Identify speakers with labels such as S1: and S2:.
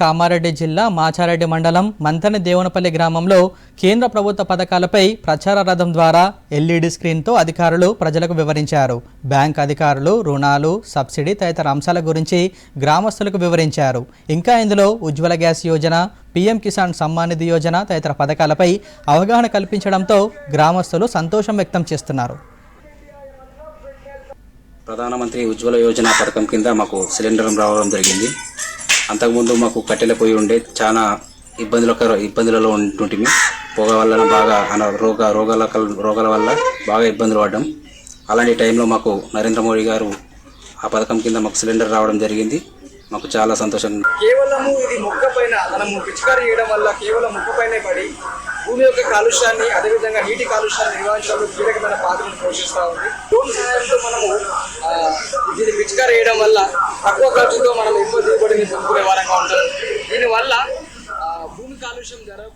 S1: కామారెడ్డి జిల్లా మాచారెడ్డి మండలం మంతన దేవనపల్లి గ్రామంలో కేంద్ర ప్రభుత్వ పథకాలపై ప్రచార రథం ద్వారా ఎల్ఈడి స్క్రీన్తో అధికారులు ప్రజలకు వివరించారు. బ్యాంక్ అధికారులు రుణాలు సబ్సిడీ తదితర అంశాల గురించి గ్రామస్తులకు వివరించారు. ఇంకా ఇందులో ఉజ్వల గ్యాస్ యోజన పీఎం కిసాన్ సమ్మాన్ నిధి యోజన తదితర పథకాలపై అవగాహన కల్పించడంతో గ్రామస్తులు సంతోషం వ్యక్తం చేస్తున్నారు.
S2: ప్రధానమంత్రి ఉజ్వల యోజన పథకం కింద మాకు సిలిండర్ రావడం జరిగింది. అంతకుముందు మాకు కట్టెల పొయ్యి ఉండే చాలా ఇబ్బందుల ఇబ్బందులలో ఉంటుంటిమి. పొగ వల్ల బాగా అన రోగ రోగాల రోగాల వల్ల బాగా ఇబ్బందులు పడ్డాం. అలాంటి టైంలో మాకు నరేంద్ర మోడీ గారు ఆ పథకం కింద మాకు సిలిండర్ రావడం జరిగింది. మాకు చాలా సంతోషం.
S3: కేవలము ఇది మొక్క పైన మనము పిచికారీ చేయడం వల్ల కేవలం మొక్క పైనే పడి భూమి యొక్క కాలుష్యాన్ని అదేవిధంగా నీటి కాలుష్యాన్ని నివారించడంలో కీలకమైన పాత్రను పోషిస్తూ ఉంది. డ్రోన్ సహాయంతో మనము పిచికార వేయడం వల్ల తక్కువ ఖర్చుతో మనం ఎక్కువ దిగుబడిని పొందుకునే వారంగా ఉంటుంది. దీనివల్ల భూమి కాలుష్యం జరగ